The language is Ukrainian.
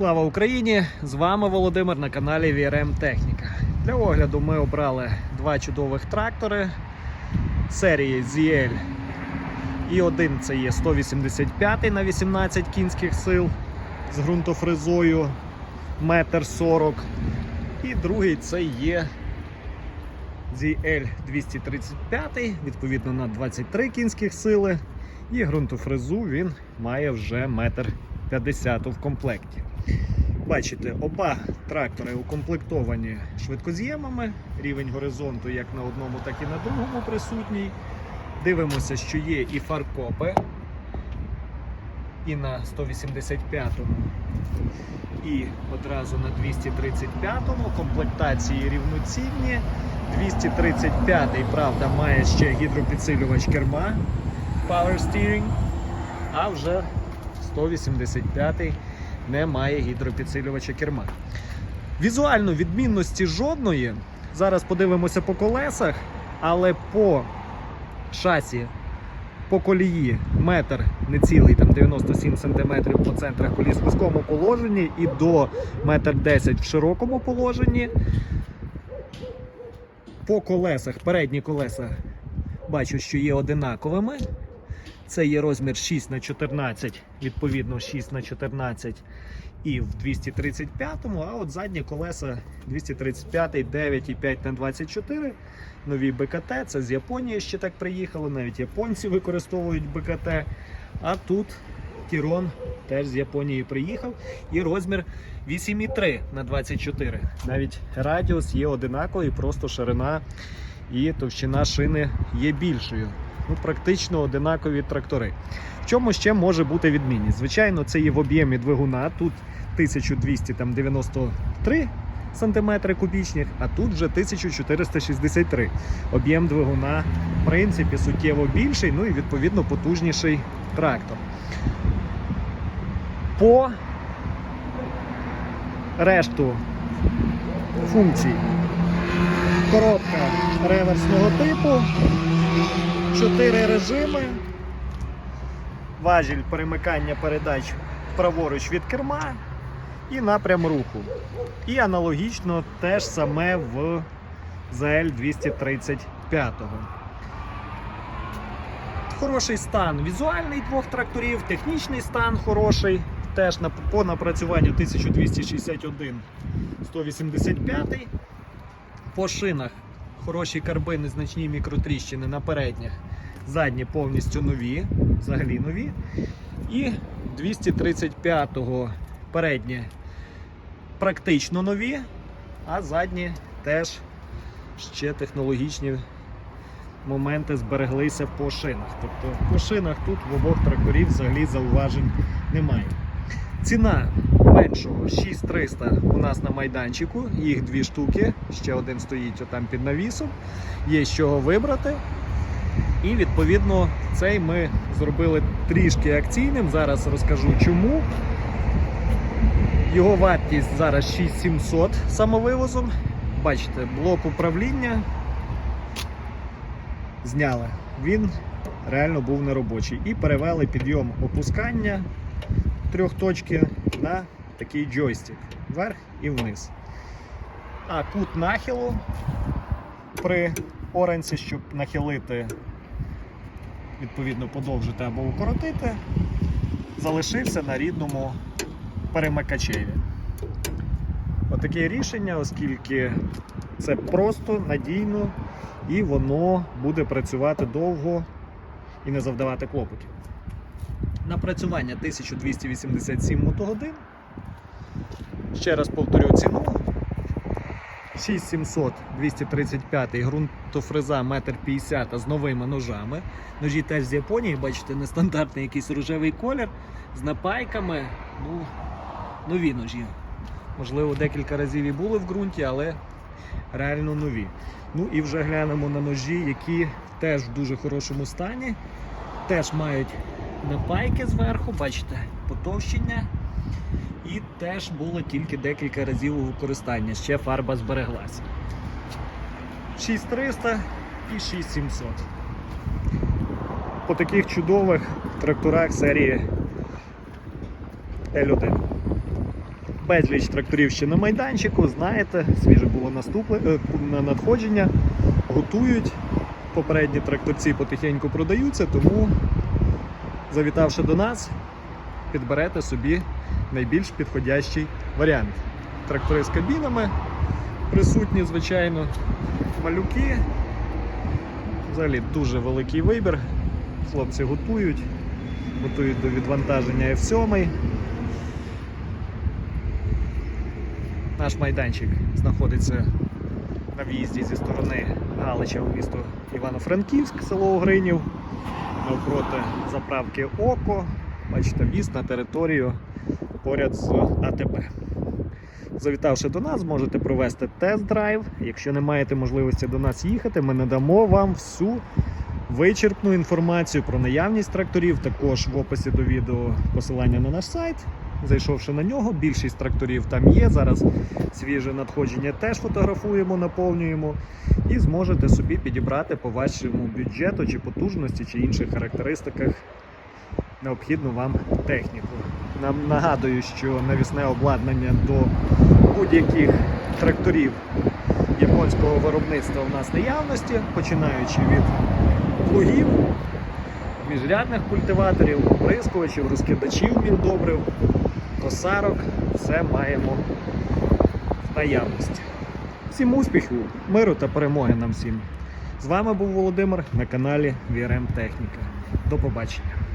Слава Україні! З вами Володимир на каналі VRM Техніка. Для огляду ми обрали два чудових трактори серії ZL. І один це є 185 на 18 кінських сил з ґрунтофрезою 1,40 м. І другий це є ZL 235, відповідно на 23 кінських сили. І ґрунтофрезу він має вже 1,50 м в комплекті. Бачите, оба трактори укомплектовані швидкоз'ємами. Рівень горизонту як на одному, так і на другому присутній. Дивимося, що є і фаркопи, і на 185-му, і одразу на 235-му. Комплектації рівноцінні. 235-й, правда, має ще гідропідсилювач керма Power Steering, а вже 185-й не має гідропідсилювача керма. Візуально відмінності жодної. Зараз подивимося по колесах, але по шасі, по колії метр не цілий, там 97 см по центрах коліс в вузькому положенні і до метр 10 в широкому положенні. По колесах, передні колеса бачу, що є одинаковими. Це є розмір 6 на 14, відповідно 6 на 14 і в 235-му, а от задні колеса 235 9,5 на 24 нові БКТ. Це з Японії ще так приїхало, навіть японці використовують БКТ. А тут Тірон теж з Японії приїхав. І розмір 8,3 на 24. Навіть радіус є одинаковий, просто ширина і товщина шини є більшою. Ну, практично одинакові трактори. В чому ще може бути відмінність? Звичайно, це є в об'ємі двигуна. Тут 1293 см кубічних, а тут вже 1463 Об'єм двигуна, в принципі, суттєво більший, ну і відповідно потужніший трактор. По решту функцій. Коробка реверсного типу. Чотири режими. Важіль перемикання передач праворуч від керма і напрям руху. І аналогічно теж саме в ZL 235. Хороший стан візуальний двох тракторів, технічний стан хороший. Теж на, по напрацюванню 1261 185. По шинах хороші карбини, значні мікротріщини на передніх. Задні повністю нові, взагалі нові. І 235-го передні практично нові, а задні теж ще технологічні моменти збереглися по шинах. Тобто по шинах тут в обох тракторів взагалі зауважень немає. Ціна меншого 6300 у нас на майданчику, їх дві штуки, ще один стоїть отам під навісом, є з чого вибрати. І відповідно цей ми зробили трішки акційним. Зараз розкажу чому. Його вартість зараз 6700 самовивозом. Бачите, блок управління зняли. Він реально був неробочий. І перевели підйом опускання трьох точки на такий джойстик вверх і вниз. А кут нахилу при оранці, щоб нахилити, відповідно, подовжити або укоротити, залишився на рідному перемикачеві. Отаке рішення, оскільки це просто надійно і воно буде працювати довго і не завдавати клопотів. Напрацювання 1287 мотогодин. Ще раз повторю ціну. 6700 235 ґрунтофреза 1,50 м з новими ножами. Ножі теж з Японії, бачите, нестандартний якийсь рожевий колір з напайками. Ну, нові ножі. Можливо, декілька разів і були в ґрунті, але реально нові. Ну і вже глянемо на ножі, які теж в дуже хорошому стані. Теж мають напайки зверху, бачите, потовщення. І теж було тільки декілька разів у використанні. Ще фарба збереглася. 6300 і 6700. По таких чудових тракторах серії L1. безліч тракторів ще на майданчику. Знаєте, свіже було наступне е, на надходження, готують. Попередні тракторці потихеньку продаються, тому завітавши до нас, підберете собі найбільш підходящий варіант. Трактори з кабінами присутні, звичайно, малюки. Взагалі дуже великий вибір. Хлопці готують, готують до відвантаження F7. Наш майданчик знаходиться на в'їзді зі сторони Галича у місто Івано-Франківськ, село Огринів, навпроти заправки Око. Бачите, в'їзд на територію поряд з АТБ. Завітавши до нас, можете провести тест-драйв. Якщо не маєте можливості до нас їхати, ми надамо вам всю вичерпну інформацію про наявність тракторів. Також в описі до відео посилання на наш сайт. Зайшовши на нього, більшість тракторів там є. Зараз свіже надходження теж фотографуємо, наповнюємо і зможете собі підібрати по вашому бюджету чи потужності, чи інших характеристиках необхідну вам техніку. Нам нагадую, що навісне обладнання до будь-яких тракторів японського виробництва в нас наявності, починаючи від плугів, міжрядних культиваторів, оприскувачів, розкидачів міндобрив, косарок, все маємо в наявності. Всім успіху, миру та перемоги нам всім. З вами був Володимир на каналі VRM Техніка. До побачення.